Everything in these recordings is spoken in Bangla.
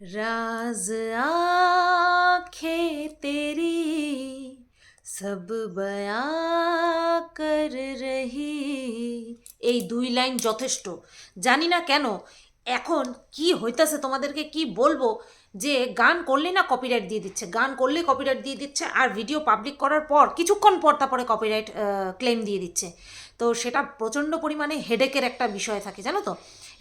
राज आंखें तेरी सब बयां कर रही এই দুই লাইন যথেষ্ট জানি না কেন এখন কি হইতাছে তোমাদেরকে কি বলবো যে গান করলে না কপিরাইট দিয়ে দিচ্ছে গান করলে কপিরাইট দিয়ে দিচ্ছে আর ভিডিও পাবলিক করার পর কিছুক্ষণ পর তারপরে কপিরাইট ক্লেম দিয়ে দিচ্ছে তো সেটা প্রচণ্ড পরিমাণে হেডেকের একটা বিষয় থাকে জানো তো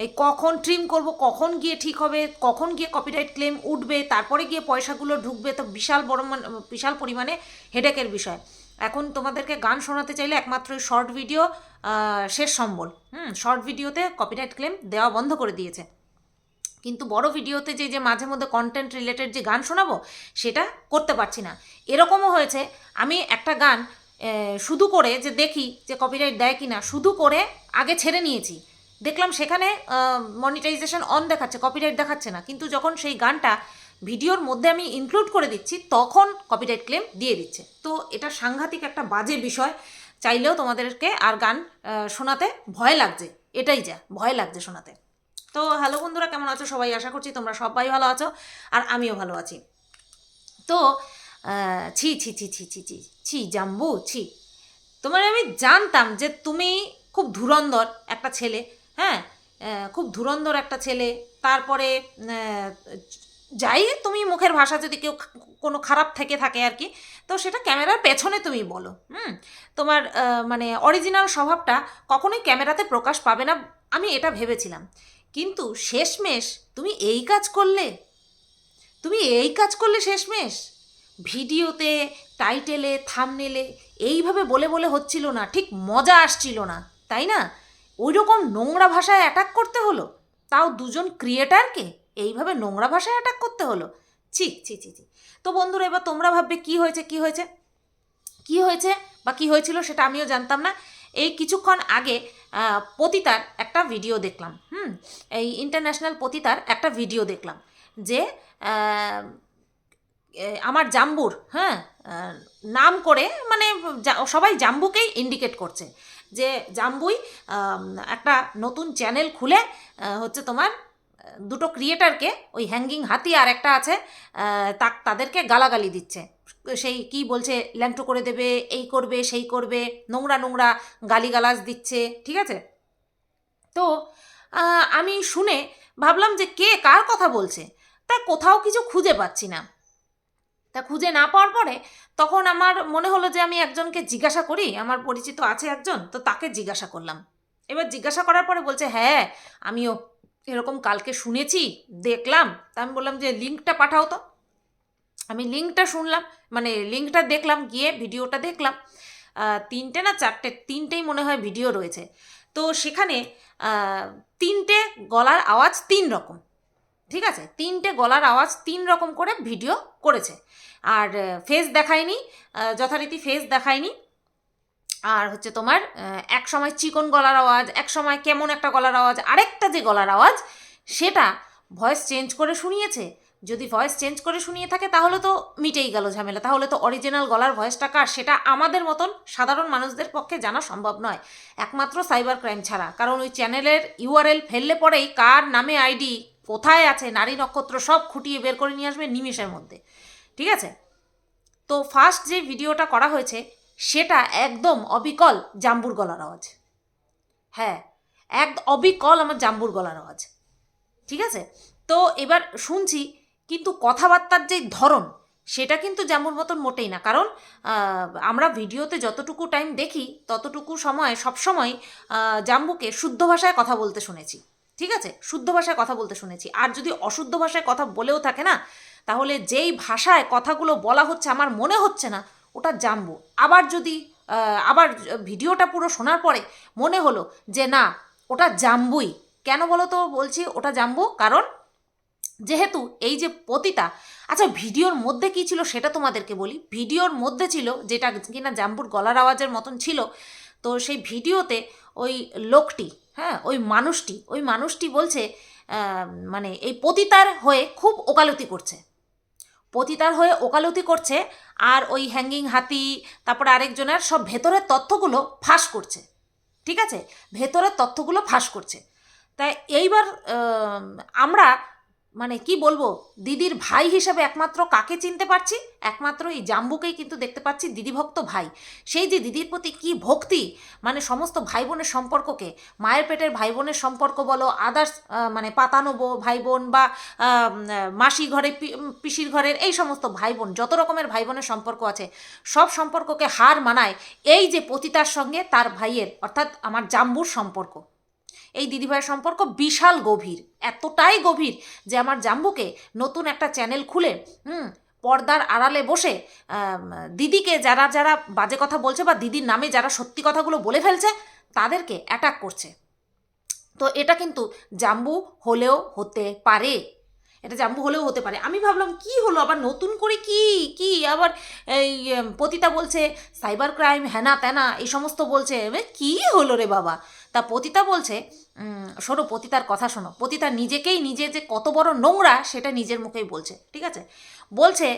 এই কখন ট্রিম করব, কখন গিয়ে ঠিক হবে, কখন গিয়ে কপিরাইট ক্লেম উঠবে, তারপরে গিয়ে পয়সাগুলো ঢুকবে, তো বিশাল বড় বিশাল পরিমাণে হেডেকের বিষয়। এখন তোমাদেরকে গান শোনাতে চাইলে একমাত্র শর্ট ভিডিও শেষ সম্বল। হুম শর্ট ভিডিওতে কপিরাইট ক্লেম দেওয়া বন্ধ করে দিয়েছে। কিন্তু বড় ভিডিওতে যে যে মাঝে মধ্যে কন্টেন্ট রিলেটেড যে গান শোনাবো, সেটা করতে পারছি না। এরকমও হয়েছে, আমি একটা গান শুধু করে যে দেখি যে কপিরাইট দেয় কি না শুধু করে আগে ছেড়ে নিয়েছি। দেখলাম সেখানে মনিটাইজেশন অন দেখাচ্ছে কপিরাইট দেখাচ্ছে না। কিন্তু যখন সেই গানটা ভিডিওর মধ্যে আমি ইনক্লুড করে দিচ্ছি, তখন কপিরাইট ক্লেম দিয়ে দিচ্ছে। তো এটা সাংঘাতিক একটা বাজে বিষয়। চাইলেও তোমাদেরকে আর গান শোনাতে ভয় লাগছে। এটাই যা, ভয় লাগছে শোনাতে। তো হ্যালো বন্ধুরা, কেমন আছো সবাই? আশা করছি তোমরা সবাই ভালো আছো, আর আমিও ভালো আছি। তো ছি ছি ছি ছি ছি ছি ছি, জাম্বু, ছি। তোমার আমি জানতাম যে তুমি খুব ধুরন্ধর একটা ছেলে। হ্যাঁ খুব ধুরন্ধর একটা ছেলে। তারপরে যাই তুমি মুখের ভাষা যদি কেউ কোনো খারাপ থেকে থাকে আর কি, তো সেটা ক্যামেরার পেছনে তুমি বলো, হুম? তোমার মানে অরিজিনাল স্বভাবটা কখনোই ক্যামেরাতে প্রকাশ পাবে না, আমি এটা ভেবেছিলাম। কিন্তু শেষমেশ তুমি এই কাজ করলে? তুমি এই কাজ করলে শেষমেশ? ভিডিওতে টাইটেলে থামনেলে এইভাবে বলে বলে হচ্ছিল না, ঠিক মজা আসছিল না, তাই না? ওই রকম নোংরা ভাষায় অ্যাটাক করতে হলো? তাও দুজন ক্রিয়েটারকে এইভাবে নোংরা ভাষায় অ্যাটাক করতে হলো? ছি ছি ছি ছি। তো বন্ধুরা, এবার তোমরা ভাববে কি হয়েছে কি হয়েছে? কি হয়েছে বা কি হয়েছিল সেটা আমিও জানতাম না। এই কিছুক্ষণ আগে পতিতার একটা ভিডিও দেখলাম, হুম? এই ইন্টারন্যাশনাল পতিতার একটা ভিডিও দেখলাম যে আমার জাম্বুর হ্যাঁ নাম করে মানে সবাই জাম্বুকেই ইন্ডিকেট করছে যে জাম্বুই একটা নতুন চ্যানেল খুলে হচ্ছে তোমার দুটো ক্রিয়েটারকে ওই হ্যাঙ্গিং হাতি আর একটা আছে তা, তাদেরকে গালাগালি দিচ্ছে। সেই কি বলছে, ল্যাংটো করে দেবে, এই করবে, সেই করবে, নোংরা নোংরা গালিগালাজ দিচ্ছে, ঠিক আছে? তো আমি শুনে ভাবলাম যে কে কার কথা বলছে, তা কোথাও কিছু খুঁজে পাচ্ছি না। তা খুঁজে না পাওয়ার পরে তখন আমার মনে হলো যে আমি একজনকে জিজ্ঞাসা করি, আমার পরিচিত আছে একজন, তো তাকে জিজ্ঞাসা করলাম। এবার জিজ্ঞাসা করার পরে বলছে হ্যাঁ আমিও এরকম কালকে শুনেছি, দেখলাম। তা আমি বললাম যে, লিঙ্কটা পাঠাও তো। আমি লিঙ্কটা শুনলাম মানে লিঙ্কটা দেখলাম, গিয়ে ভিডিওটা দেখলাম। তিনটে না চারটে, তিনটেই মনে হয় ভিডিও রয়েছে। তো সেখানে তিনটে গলার আওয়াজ তিন রকম। ঠিক আছে? তিনটে গলার আওয়াজ তিন রকম করে ভিডিও করেছে। আর ফেস দেখায়নি যথারীতি ফেস দেখায়নি। আর হচ্ছে তোমার এক সময় চিকন গলার আওয়াজ এক সময় কেমন একটা গলার আওয়াজ, আরেকটা যে গলার আওয়াজ, সেটা ভয়েস চেঞ্জ করে শুনিয়েছে। যদি ভয়েস চেঞ্জ করে শুনিয়ে থাকে, তাহলে তো মিটেই গেল ঝামেলা। তাহলে তো অরিজিনাল গলার ভয়েসটা কার? সেটা আমাদের মতন সাধারণ মানুষদের পক্ষে জানা সম্ভব নয়। একমাত্র সাইবার ক্রাইম ছাড়া। কারণ ওই চ্যানেলের ইউআরএল ফেললে পরেই কার নামে আইডি কোথায় আছে, নারী নক্ষত্র সব খুঁটিয়ে বের করে নিয়ে আসবে নিমেষের মধ্যে। ঠিক আছে? তো ফার্স্ট যে ভিডিওটা করা হয়েছে, সেটা একদম অবিকল জাম্বুর গলার আওয়াজ। হ্যাঁ এক অবিকল আমার জাম্বুর গলার আওয়াজ। ঠিক আছে? তো এবার শুনছি, কিন্তু কথাবার্তার যে ধরন, সেটা কিন্তু জাম্বুর মতন মোটেই না। কারণ আমরা ভিডিওতে যতটুকু টাইম দেখি, ততটুকু সময়, সবসময় জাম্বুকে শুদ্ধ ভাষায় কথা বলতে শুনেছি। ঠিক আছে? শুদ্ধ ভাষায় কথা বলতে শুনেছি। আর যদি অশুদ্ধ ভাষায় কথা বলেও থাকে না, তাহলে যেই ভাষায় কথাগুলো বলা হচ্ছে আমার মনে হচ্ছে না, ওটা জাম্বু আবার যদি আবার ভিডিওটা পুরো শোনার পরে মনে হলো যে না, ওটা জাম্বুই কেন বলো তো বলছি, ওটা জাম্বু কারণ যেহেতু এই যে পতিতা আচ্ছা ভিডিওর মধ্যে কি ছিল সেটা তোমাদেরকে বলি। ভিডিওর মধ্যে ছিল যেটা কিনা জাম্বুর গলার আওয়াজের মতন ছিল, তো সেই ভিডিওতে ওই লোকটি হ্যাঁ ওই মানুষটি ওই মানুষটি বলছে মানে এই পতিতার হয়ে খুব ওকালতি করছে। পতিতার হয়ে ওকালতি করছে আর ওই হ্যাঙ্গিং হাতি, তারপরে আরেকজনের সব ভেতরের তথ্যগুলো ফাঁস করছে। ঠিক আছে? ভেতরের তথ্যগুলো ফাঁস করছে। তাই এইবার আমরা মানে কি বলব, দিদির ভাই হিসাবে একমাত্র কাকে চিনতে পারছি? একমাত্র এই জাম্বুকেই কিন্তু দেখতে পাচ্ছি দিদিভক্ত ভাই। সেই যে দিদির প্রতি কি ভক্তি মানে সমস্ত ভাই বোনের সম্পর্ককে, মায়ের পেটের ভাই বোনের সম্পর্ক বলো আদার্স মানে পাতানো ভাই বোন বা মাসি ঘরে পিসির ঘরের এই সমস্ত ভাই বোন যত রকমের ভাই বোনের সম্পর্ক আছে, সব সম্পর্ককে হার মানায় এই যে পতিতার সঙ্গে তার ভাইয়ের, অর্থাৎ আমার জাম্বুর সম্পর্ক। এই দিদিভাইয়ের সম্পর্ক বিশাল গভীর, এতটাই গভীর যে আমার জাম্বুকে নতুন একটা চ্যানেল খুলে, হুম, পর্দার আড়ালে বসে দিদিকে যারা যারা বাজে কথা বলছে বা দিদির নামে যারা সত্যি কথাগুলো বলে ফেলছে, তাদেরকে অ্যাটাক করছে। তো এটা কিন্তু জাম্বু হলেও হতে পারে। এটা জাম্বু হলেও হতে পারে। আমি ভাবলাম, কি হলো? আবার নতুন করে কি? কি? আবার এই পতিতা বলছে সাইবার ক্রাইম হ্যানা ত্যানা এই সমস্ত বলছে। কি হলো রে বাবা? তা পতিতা বলছে শোনো, পতিতার কথা শোনো। পতিতা নিজেকেই নিজে যে কত বড় নোংরা, সেটা নিজের মুখেই বলছে, ঠিক আছে? বলছে,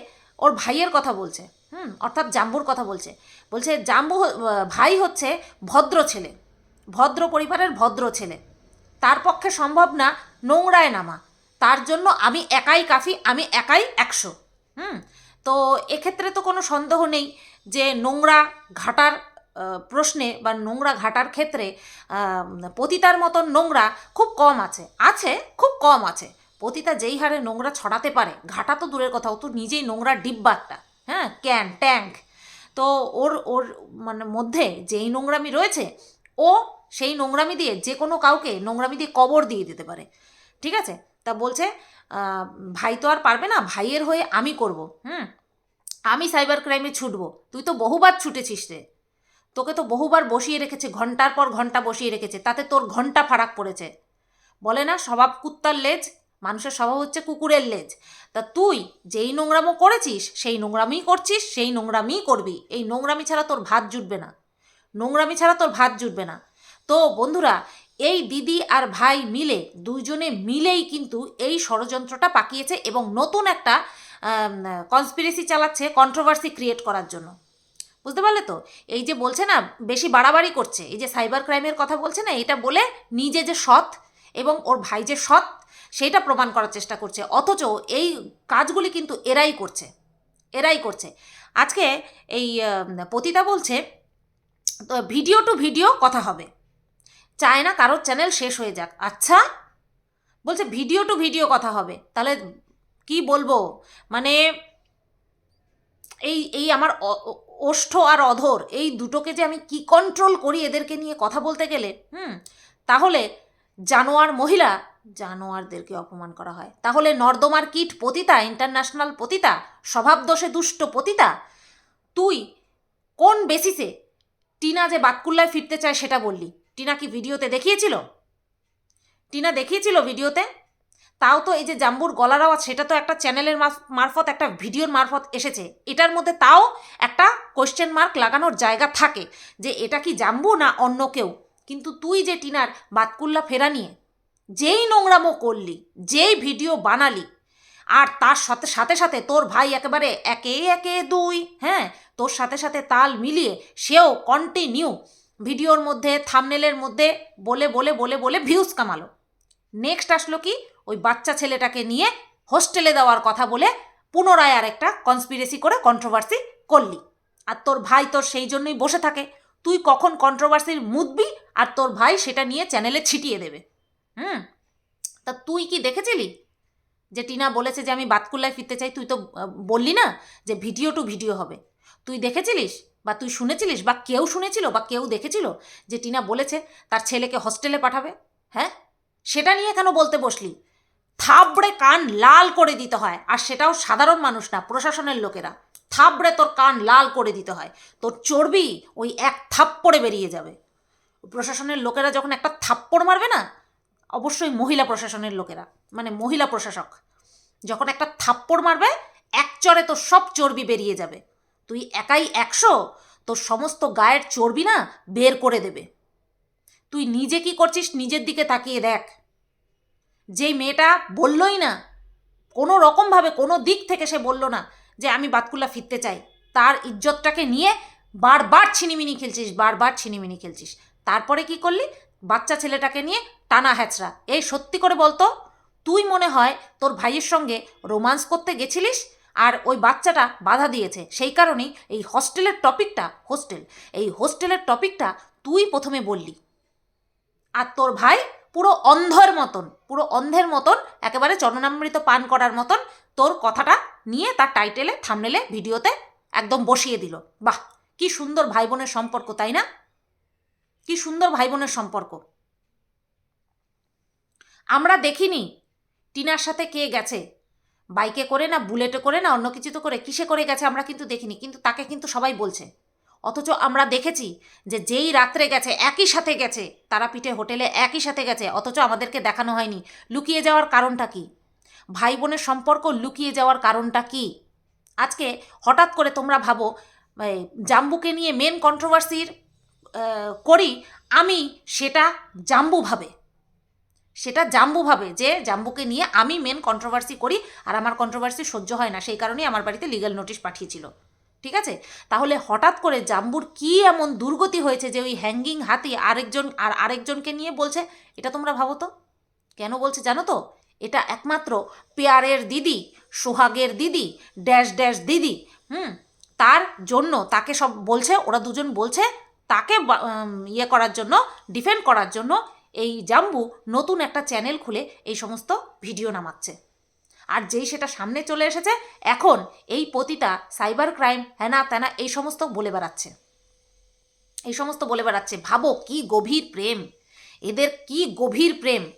ওর ভাইয়ের কথা বলছে, হুম, অর্থাৎ জাম্বুর কথা বলছে। বলছে, জাম্বু ভাই হচ্ছে ভদ্র ছেলে, ভদ্র পরিবারের ভদ্র ছেলে। তার পক্ষে সম্ভব না নোংরায় নামা। তার জন্য আমি একাই কাফি, আমি একাই একশো। হুম, তো এক্ষেত্রে তো কোনো সন্দেহ নেই যে নোংরা, ঘাটার প্রশ্নে বা নোংরা ঘাটার ক্ষেত্রে পতিতার মতন নোংরা খুব কম আছে। আছে, খুব কম আছে। পতিতা যেই হারে নোংরা ছড়াতে পারে, ঘাটা তো দূরের কথা, ও তো নিজেই নোংরা ডিব্বা একটা হ্যাঁ ক্যান, ট্যাঙ্ক। তো ওর ওর মানে মধ্যে যেই নোংরামি রয়েছে, ও সেই নোংরামি দিয়ে যে কোনো কাউকে নোংরামি দিয়ে কবর দিয়ে দিতে পারে। ঠিক আছে? তা বলছে ভাই তো আর পারবে না, ভাইয়ের হয়ে আমি করব, হুম? আমি সাইবার ক্রাইমে ছুটবো। তুই তো বহুবার ছুটেছিস রে। তোকে তো বহুবার বসিয়ে রেখেছে, ঘণ্টার পর ঘণ্টা বসিয়ে রেখেছে, তাতে তোর ঘণ্টা ফারাক পড়েছে। বলে না, স্বভাব কুত্তার লেজ, মানুষের স্বভাব হচ্ছে কুকুরের লেজ। তা তুই যেই নোংরামো করেছিস, সেই নোংরামিই করছিস, সেই নোংরামিই করবি। এই নোংরামি ছাড়া তোর ভাত জুটবে না। নোংরামি ছাড়া তোর ভাত জুটবে না। তো বন্ধুরা, এই দিদি আর ভাই মিলে, দুইজনে মিলেই কিন্তু এই ষড়যন্ত্রটা পাকিয়েছে এবং নতুন একটা কনস্পিরেসি চালাচ্ছে কন্ট্রোভার্সি ক্রিয়েট করার জন্য। বুঝতে পারলে তো? এই যে বলছে না, বেশি বাড়াবাড়ি করছে, এই যে সাইবার ক্রাইমের কথা বলছে না, এটা বলে নিজে যে সৎ এবং ওর ভাই যে সৎ সেইটা প্রমাণ করার চেষ্টা করছে। অথচ এই কাজগুলি কিন্তু এরাই করছে এরাই করছে। আজকে এই পতিতা বলছে, তো ভিডিও টু ভিডিও কথা হবে। চায় না কারোর চ্যানেল শেষ হয়ে যাক। আচ্ছা বলছে ভিডিও টু ভিডিও কথা হবে। তাহলে কি বলব? মানে এই এই আমার ওষ্ঠ আর অধর, এই দুটোকে যে আমি কি কন্ট্রোল করি এদেরকে নিয়ে কথা বলতে গেলে, হুম? তাহলে জানোয়ার মহিলা, জানোয়ারদেরকে অপমান করা হয়। তাহলে নর্দমার কিট পতিতা ইন্টারন্যাশনাল পতিতা স্বভাব দোষে দুষ্ট পতিতা, তুই কোন বেসিসে টিনা যে বাতকুল্লায় ফিরতে চায় সেটা বললি? টিনা কি ভিডিওতে দেখিয়েছিল? টিনা দেখিয়েছিল ভিডিওতে তাও তো এই যে জাম্বুর গলার আওয়াজ, সেটা তো একটা চ্যানেলের মারফত, একটা ভিডিওর মারফত এসেছে। এটার মধ্যে তাও একটা কোয়েশ্চেন মার্ক লাগানোর জায়গা থাকে যে এটা কি জাম্বু না অন্য কেউ? কিন্তু তুই যে টিনার বাতকুল্লা ফেরা নিয়ে যেই নোংরামো করলি, যেই ভিডিও বানালি, আর তার সাথে সাথে সাথে তোর ভাই একেবারে একে একে দুই হ্যাঁ তোর সাথে সাথে তাল মিলিয়ে সেও কন্টিনিউ ভিডিওর মধ্যে থামনেলের মধ্যে বলে বলে বলে বলে ভিউজ কামালো। নেক্সট আসলো কি? ওই বাচ্চা ছেলেটাকে নিয়ে হোস্টেলে দেওয়ার কথা বলে পুনরায় আর একটা কনস্পিরেসি করে কন্ট্রোভার্সি করলি। আর তোর ভাই তোর সেই জন্যই বসে থাকে। তুই কখন কন্ট্রোভার্সির মুদবি আর তোর ভাই সেটা নিয়ে চ্যানেলে ছিটিয়ে দেবে। হুম? তা তুই কি দেখেছিলি? যে টিনা বলেছে যে আমি বাতকুল্লায় ফিরতে চাই, তুই তো বললি না যে ভিডিও টু ভিডিও হবে। তুই দেখেছিলিস বা তুই শুনেছিলিস বা কেউ শুনেছিল বা কেউ দেখেছিল যে টিনা বলেছে তার ছেলেকে হস্টেলে পাঠাবে? হ্যাঁ? সেটা নিয়ে কেন বলতে বসলি? থাবড়ে কান লাল করে দিতে হয়। আর সেটাও সাধারণ মানুষ না, প্রশাসনের লোকেরা। থাবড়ে তোর কান লাল করে দিতে হয়। তোর চর্বি ওই এক থাপ্পড়ে বেরিয়ে যাবে। প্রশাসনের লোকেরা যখন একটা থাপ্পড় মারবে না, অবশ্যই মহিলা প্রশাসনের লোকেরা মানে মহিলা প্রশাসক, যখন একটা থাপ্পড় মারবে, এক চড়ে তোর সব চর্বি বেরিয়ে যাবে। তুই একাই একশো, তোর সমস্ত গায়ের চর্বি না বের করে দেবে। তুই নিজে কি করছিস, নিজের দিকে তাকিয়ে দেখ। যেই মেয়েটা বললই না, কোনো রকমভাবে, কোনো দিক থেকে সে বলল না যে আমি বাতকুল্লা ফিরতে চাই। তার ইজ্জতটাকে নিয়ে বারবার ছিনিমিনি খেলছিস, বারবার ছিনিমিনি খেলছিস। তারপরে কি করলি? বাচ্চা ছেলেটাকে নিয়ে টানা হ্যাচড়া। এই সত্যি করে বলতো, তুই মনে হয় তোর ভাইয়ের সঙ্গে রোমান্স করতে গেছিলিস আর ওই বাচ্চাটা বাধা দিয়েছে। সেই কারণেই এই হস্টেলের টপিকটা, হোস্টেল, এই হোস্টেলের টপিকটা তুই প্রথমে বললি। আর তোর ভাই পুরো অন্ধর মতন, পুরো অন্ধের মতন, একেবারে চরণামৃত পান করার মতন তোর কথাটা নিয়ে তার টাইটেলে, থামনেলে, ভিডিওতে একদম বসিয়ে দিল। বাহ, কি সুন্দর ভাই বোনের সম্পর্ক, তাই না? কি সুন্দর ভাই বোনের সম্পর্ক। আমরা দেখিনি টিনার সাথে কে গেছে, বাইকে করে না, বুলেটে করে না, অন্য কিছুতে করে, কিসে করে গেছে, আমরা কিন্তু দেখিনি, কিন্তু তাকে কিন্তু সবাই বলছে। অথচ আমরা দেখেছি যে যেই রাত্রে গেছে, একই সাথে গেছে। তারাপীঠে, হোটেলে একই সাথে গেছে, অথচ আমাদেরকে দেখানো হয়নি। লুকিয়ে যাওয়ার কারণটা কি? ভাই বোনের সম্পর্ক লুকিয়ে যাওয়ার কারণটা কি? আজকে হঠাৎ করে তোমরা ভাবো জাম্বুকে নিয়ে মেন কন্ট্রোভার্সির করি আমি সেটা জাম্বু ভাবে। সেটা জাম্বু ভাবে যে জাম্বুকে নিয়ে আমি মেন কন্ট্রোভার্সি করি আর আমার কন্ট্রোভার্সি সহ্য হয় না। সেই কারণেই আমার বাড়িতে লিগ্যাল নোটিশ পাঠিয়েছিল। ঠিক আছে? তাহলে হঠাৎ করে জাম্বুর কি এমন দুর্গতি হয়েছে যে ওই হ্যাঙ্গিং হাতি আরেকজন আর আরেকজনকে নিয়ে বলছে, এটা তোমরা ভাবো তো? কেন বলছে জানো তো? এটা একমাত্র পেয়ারের দিদি, সোহাগের দিদি, ড্যাশ ড্যাশ দিদি, হুম? তার জন্য তাকে সব বলছে, ওরা দুজন বলছে তাকে ইয়ে করার জন্য ডিফেন্ড করার জন্য এই জাম্বু নতুন একটা চ্যানেল খুলে এই সমস্ত ভিডিও নামাচ্ছে। আর যেই সেটা সামনে চলে এসেছে, এখন এই পতিতা সাইবার ক্রাইম হ্যানা ত্যানা এই সমস্ত বলে বেড়াচ্ছে। এই সমস্ত বলে বেড়াচ্ছে, ভাবো কি গভীর প্রেম? এদের কি গভীর প্রেম?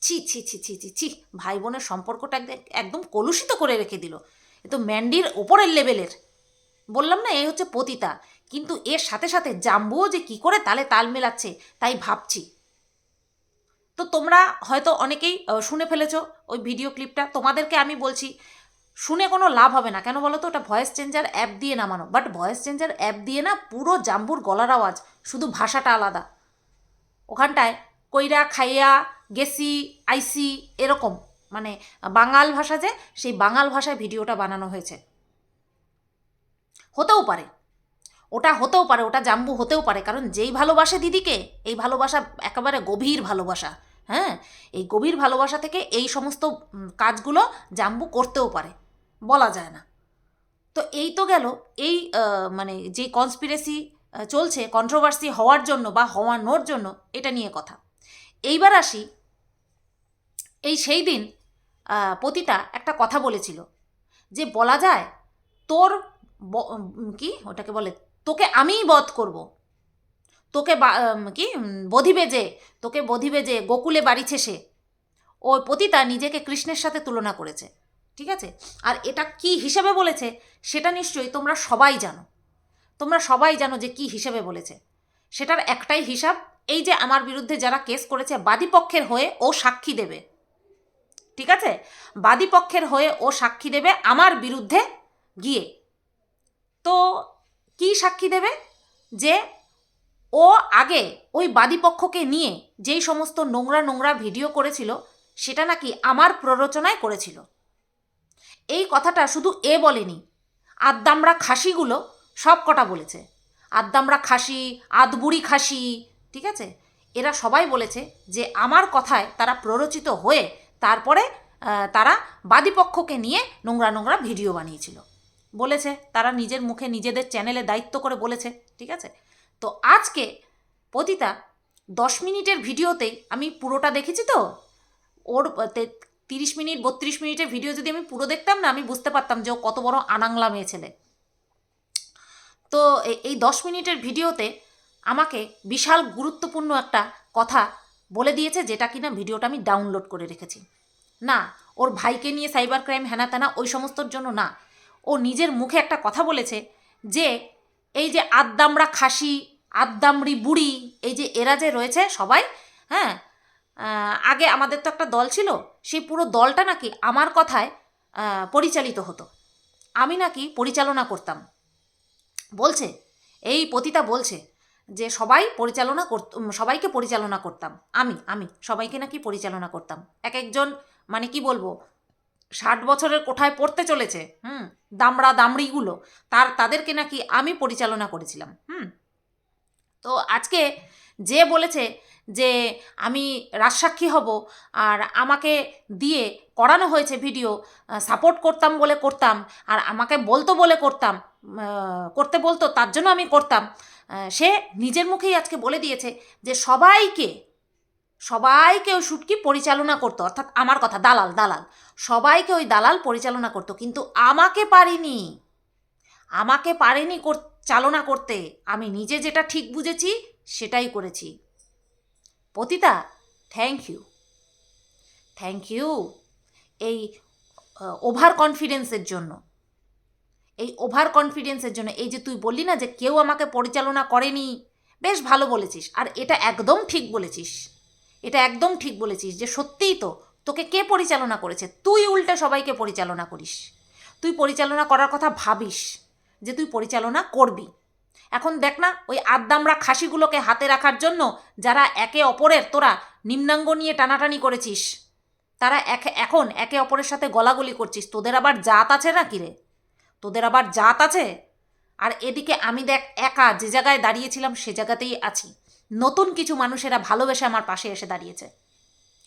ছি ছি ছি ছি ছি ছি ভাই বোনের সম্পর্কটা একদম- কলুষিত করে রেখে দিল। এ তো ম্যান্ডির ওপরের লেভেলের। বললাম না এই হচ্ছে পতিতা। কিন্তু এর সাথে সাথে জাম্বুও যে কি করে তালে তাল মেলাচ্ছে, তাই ভাবছি। তো তোমরা হয়তো অনেকেই শুনে ফেলেছো ওই ভিডিও ক্লিপটা তোমাদেরকে আমি বলছি, শুনে কোনো লাভ হবে না। কেন বলো তো? ওটা ভয়েস চেঞ্জার অ্যাপ দিয়ে নামানো। বাট ভয়েস চেঞ্জার অ্যাপ দিয়ে না পুরো জাম্বুর গলার আওয়াজ, শুধু ভাষাটা আলাদা। ওখানটায় কইরা, খাইয়া, গেসি, আইসি এরকম। মানে বাঙাল ভাষা যে, সেই বাঙাল ভাষায় ভিডিওটা বানানো হয়েছে। হতেও পারে। ওটা হতেও পারে, ওটা জাম্বু হতেও পারে, কারণ যেই ভালোবাসে দিদিকে, এই ভালোবাসা একেবারে গভীর ভালোবাসা হ্যাঁ? এই গভীর ভালোবাসা থেকে এই সমস্ত কাজগুলো জাম্বু করতেও পারে, বলা যায় না। তো এই তো গেল, এই মানে যে কনস্পিরেসি চলছে কন্ট্রোভার্সি হওয়ার জন্য বা হওয়ানোর জন্য, এটা নিয়ে কথা। এইবার আসি, এই সেই দিন পতিতা একটা কথা বলেছিল, যে বলা যায়, তোর কি, ওটাকে বলে তোকে আমিই বধ করব। তোকে কি বধিবে যে তোকে বধিবে যে গোকুলে বাড়িছে সে ও পতিতা নিজেকে কৃষ্ণের সাথে তুলনা করেছে, ঠিক আছে? আর এটা কি হিসেবে বলেছে সেটা নিশ্চয়ই তোমরা সবাই জানো। তোমরা সবাই জানো যে কি হিসেবে বলেছে। সেটার একটাই হিসাব, এই যে আমার বিরুদ্ধে যারা কেস করেছে বাদীপক্ষের হয়ে ও সাক্ষী দেবে। ঠিক আছে? বাদীপক্ষের হয়ে ও সাক্ষী দেবে আমার বিরুদ্ধে গিয়ে। তো কি সাক্ষী দেবে? যে ও আগে ওই বাদীপক্ষকে নিয়ে যেই সমস্ত নোংরা নোংরা ভিডিও করেছিল, সেটা নাকি আমার প্ররোচনায় করেছিল। এই কথাটা শুধু এ বলেনি, আদ্দামরা খাসিগুলো সব কটা বলেছে। আদ্দামরা খাসি, আদবুড়ি খাসি, ঠিক আছে? এরা সবাই বলেছে যে আমার কথায় তারা প্ররোচিত হয়ে তারপরে তারা বাদীপক্ষকে নিয়ে নোংরা নোংরা ভিডিও বানিয়েছিল। বলেছে, তারা নিজের মুখে নিজেদের চ্যানেলে দায়িত্ব করে বলেছে, ঠিক আছে? তো আজকে পতিতা দশ মিনিটের ভিডিওতেই আমি পুরোটা দেখেছি তো? ওর তিরিশ মিনিট, বত্রিশ মিনিটের ভিডিও যদি আমি পুরো দেখতাম না, আমি বুঝতে পারতাম যে ও কত বড় আনাংলা মেয়ে ছেলে। তো এই দশ মিনিটের ভিডিওতে আমাকে বিশাল গুরুত্বপূর্ণ একটা কথা বলে দিয়েছে, যেটা কিনা ভিডিওটা আমি ডাউনলোড করে রেখেছি। না, ওর ভাইকে নিয়ে সাইবার ক্রাইম হেনা তেনা ওই সমস্তর জন্য না ও নিজের মুখে একটা কথা বলেছে যে, এই যে আদ্দামরা খাসি, আদ্দামরি বুড়ি, এই যে এরা যে রয়েছে সবাই হ্যাঁ আগে আমাদের তো একটা দল ছিল, সেই পুরো দলটা নাকি আমার কথায় পরিচালিত হতো। আমি নাকি পরিচালনা করতাম। বলছে, এই পতিতা বলছে যে সবাই পরিচালনা করত সবাইকে পরিচালনা করতাম। আমি আমি সবাইকে নাকি পরিচালনা করতাম। এক একজন মানে কি বলব ষাট বছরের কোঠায় পড়তে চলেছে, হুম, দামড়া দামড়িগুলো, তার, তাদেরকে নাকি আমি পরিচালনা করেছিলাম, হুম। তো আজকে যে বলেছে যে আমি রাজসাক্ষী হব আর আমাকে দিয়ে করানো হয়েছে ভিডিও সাপোর্ট করতাম বলে করতাম আর আমাকে বলতো বলে করতাম করতে বলতো তার জন্য আমি করতাম সে নিজের মুখেই আজকে বলে দিয়েছে যে সবাইকে সবাইকে ওই শুটকি পরিচালনা করতো, অর্থাৎ আমার কথা, দালাল দালাল। সবাইকে ওই দালাল পরিচালনা করতো, কিন্তু আমাকে পারিনি। আমাকে পারেনি চালনা করতে। আমি নিজে যেটা ঠিক বুঝেছি, সেটাই করেছি। পতিতা থ্যাংক ইউ থ্যাংক ইউ এই ওভার কনফিডেন্সের জন্য। এই ওভার কনফিডেন্সের জন্য। এই যে তুই বললি না যে কেউ আমাকে পরিচালনা করেনি, বেশ ভালো বলেছিস। আর এটা একদম ঠিক বলেছিস। এটা একদম ঠিক বলেছিস যে সত্যিই তো, তোকে কে পরিচালনা করেছে? তুই উল্টে সবাইকে পরিচালনা করিস। তুই পরিচালনা করার কথা ভাবিস যে তুই পরিচালনা করবি। এখন দেখ না, ওই আদ্দামরা খাসিগুলোকে হাতে রাখার জন্য যারা একে অপরের, তোরা নিম্নাঙ্গ নিয়ে টানাটানি করেছিস, তারা একে, এখন একে অপরের সাথে গলাগলি করছিস। তোদের আবার জাত আছে না কিরে তোদের আবার জাত আছে? আর এদিকে আমি দেখ একা যে জায়গায় দাঁড়িয়েছিলাম সে জায়গাতেই আছি। নতুন কিছু মানুষেরা ভালোবেসে আমার পাশে এসে দাঁড়িয়েছে।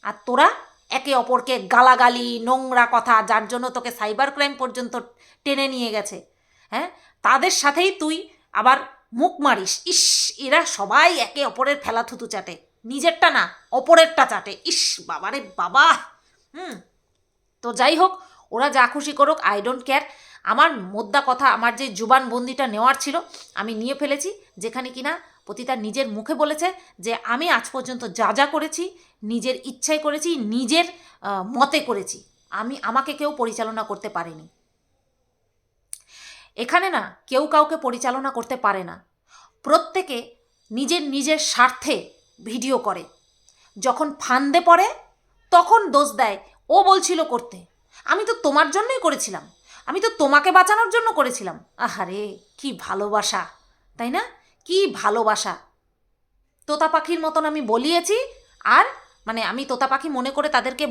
আর তোরা একে অপরকে গালাগালি, নোংরা কথা, যার জন্য তোকে সাইবার ক্রাইম পর্যন্ত টেনে নিয়ে গেছে হ্যাঁ? তাদের সাথেই তুই আবার মুখ মারিস। ইস, এরা সবাই একে অপরের ফেলা থুতু চাটে নিজেরটা না, অপরেরটা চাটে ইস, বাবারে বাবা! হুম। তো যাই হোক, ওরা যা খুশি করুক, আই ডোন্ট কেয়ার। আমার মোদ্দা কথা, আমার যে জুবান বন্দিটা নেওয়ার ছিল, আমি নিয়ে ফেলেছি, যেখানে কিনা পতিতা নিজের মুখে বলেছে যে, আমি আজ পর্যন্ত যা যা করেছি, নিজের ইচ্ছায় করেছি, নিজের মতে করেছি। আমি, আমাকে কেউ পরিচালনা করতে পারেনি। এখানে না, কেউ কাউকে পরিচালনা করতে পারে না। প্রত্যেকে নিজের নিজের স্বার্থে ভিডিও করে। যখন ফান্দে পড়ে, তখন দোষ দেয়, ও বলছিল করতে। আমি তো তোমার জন্যই করেছিলাম। আমি তো তোমাকে বাঁচানোর জন্য করেছিলাম। আহারে, কি ভালোবাসা, তাই না? কি ভালোবাসা? তোতা পাখির মতন আমি বলিয়েছি আর মানে আমি তোতা পাখি মনে করে তাদেরকে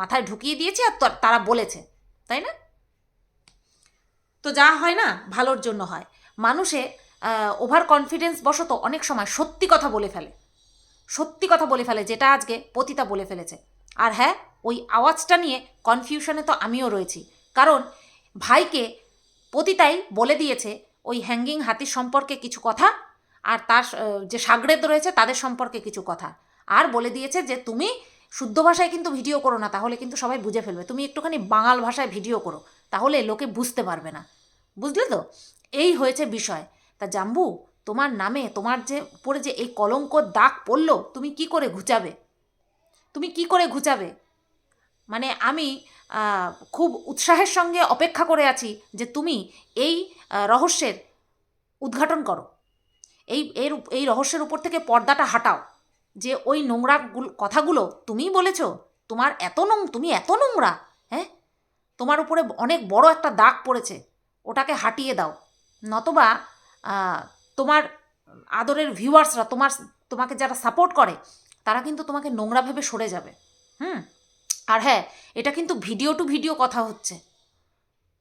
মাথায় ঢুকিয়ে দিয়েছি আর তারা বলেছে, তাই না? তো যা হয় না, ভালোর জন্য হয়। মানুষে ওভার কনফিডেন্স বশত অনেক সময় সত্যি কথা বলে ফেলে। সত্যি কথা বলে ফেলে, যেটা আজকে পতিতা বলে ফেলেছে। আর হ্যাঁ ওই আওয়াজটা নিয়ে কনফিউশনে তো আমিও রয়েছি। কারণ ভাইকে পতিতাই বলে দিয়েছে ওই হ্যাঙ্গিং হাতির সম্পর্কে কিছু কথা আর তার যে সাগরেদ রয়েছে তাদের সম্পর্কে কিছু কথা। আর বলে দিয়েছে যে তুমি শুদ্ধ ভাষায় কিন্তু ভিডিও করো না, তাহলে কিন্তু সবাই বুঝে ফেলবে। তুমি একটুখানি বাঙাল ভাষায় ভিডিও করো, তাহলে লোকে বুঝতে পারবে না। বুঝলে তো? এই হয়েছে বিষয়। তা জাম্বু, তোমার নামে তোমার যে উপরে যে এই কলঙ্কর দাগ পড়ল, তুমি কি করে ঘুচাবে? তুমি কি করে ঘুচাবে? মানে আমি খুব উৎসাহের সঙ্গে অপেক্ষা করে আছি যে তুমি এই রহস্যের উদ্ঘাটন করো। এই, এর এই রহস্যের উপর থেকে পর্দাটা হাটাও। যে ওই নোংরা কথাগুলো তুমিই বলেছ, তোমার এত নোং, তুমি এত নোংরা হ্যাঁ? তোমার উপরে অনেক বড় একটা দাগ পড়েছে, ওটাকে হাটিয়ে দাও। নতবা তোমার আদরের ভিউয়ার্সরা তোমার, তোমাকে যারা সাপোর্ট করে, তারা কিন্তু তোমাকে নোংরা ভেবে সরে যাবে। হুম? আর হ্যাঁ এটা কিন্তু ভিডিও টু ভিডিও কথা হচ্ছে।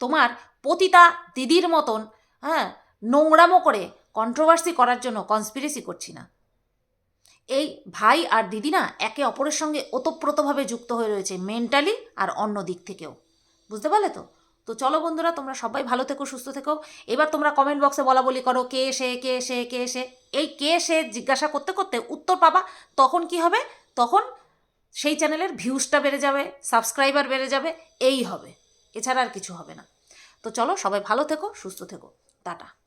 তোমার পতিতা দিদির মতন হ্যাঁ নোংরামো করে কন্ট্রোভার্সি করার জন্য কনস্পিরেসি করছি না। এই ভাই আর দিদি না একে অপরের সঙ্গে ওতপ্রোতভাবে যুক্ত হয়ে রয়েছে মেন্টালি আর অন্য দিক থেকেও। বুঝতে পারলে তো? তো চলো বন্ধুরা, তোমরা সবাই ভালো থেকো, সুস্থ থেকো। এবার তোমরা কমেন্ট বক্সে বলা বলি করো, কে সে কে সে কে সে? এই কে সে জিজ্ঞাসা করতে করতে উত্তর পাবা, তখন কি হবে? তখন সেই চ্যানেলের ভিউজটা বেড়ে যাবে সাবস্ক্রাইবার বেড়ে যাবে, এই হবে। এছাড়া আর কিছু হবে না। তো চলো সবাই ভালো থেকো, সুস্থ থেকো। টাটা।